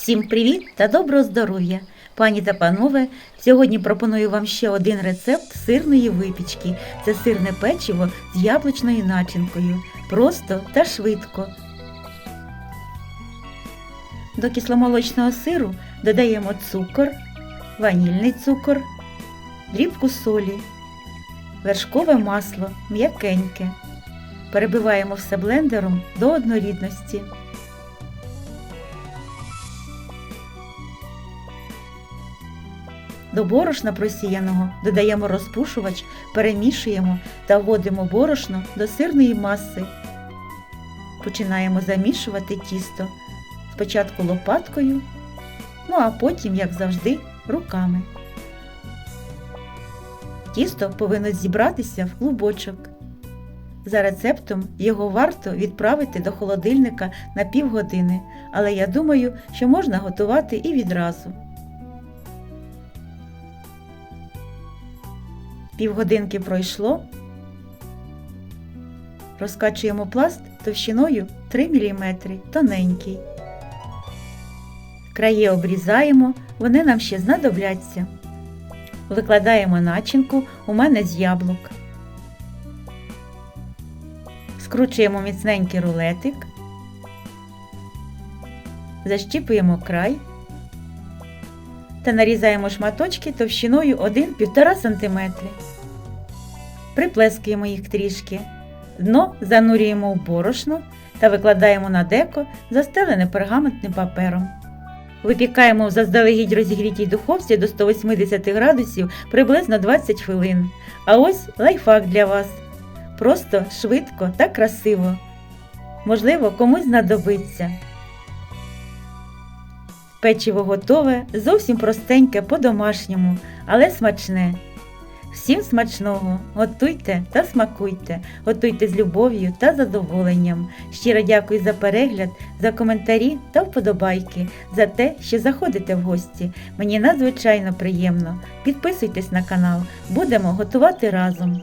Всім привіт та доброго здоров'я! Пані та панове, сьогодні пропоную вам ще один рецепт сирної випічки. Це сирне печиво з яблучною начинкою. Просто та швидко. До кисломолочного сиру додаємо цукор, ванільний цукор, дрібку солі, вершкове масло м'якеньке. Перебиваємо все блендером до однорідності. До борошна просіяного додаємо розпушувач, перемішуємо та вводимо борошно до сирної маси. Починаємо замішувати тісто спочатку лопаткою, ну а потім, як завжди, руками. Тісто повинно зібратися в клубочок. За рецептом його варто відправити до холодильника на півгодини, але я думаю, що можна готувати і відразу. Півгодинки пройшло. Розкачуємо пласт товщиною 3 мм тоненький. Краї обрізаємо, вони нам ще знадобляться. Викладаємо начинку у мене з яблук. Скручуємо міцненький рулетик. Защіпуємо край та нарізаємо шматочки товщиною 1-1,5 см. Приплескуємо їх трішки. Дно занурюємо в борошно та викладаємо на деко, застелене пергаментним папером. Випікаємо в заздалегідь розігрітій духовці до 180 градусів приблизно 20 хвилин. А ось лайфхак для вас. Просто швидко та красиво. Можливо, комусь знадобиться. Печиво готове, зовсім простеньке по-домашньому, але смачне. Всім смачного! Готуйте та смакуйте, готуйте з любов'ю та задоволенням. Щиро дякую за перегляд, за коментарі та вподобайки, за те, що заходите в гості. Мені надзвичайно приємно. Підписуйтесь на канал, будемо готувати разом.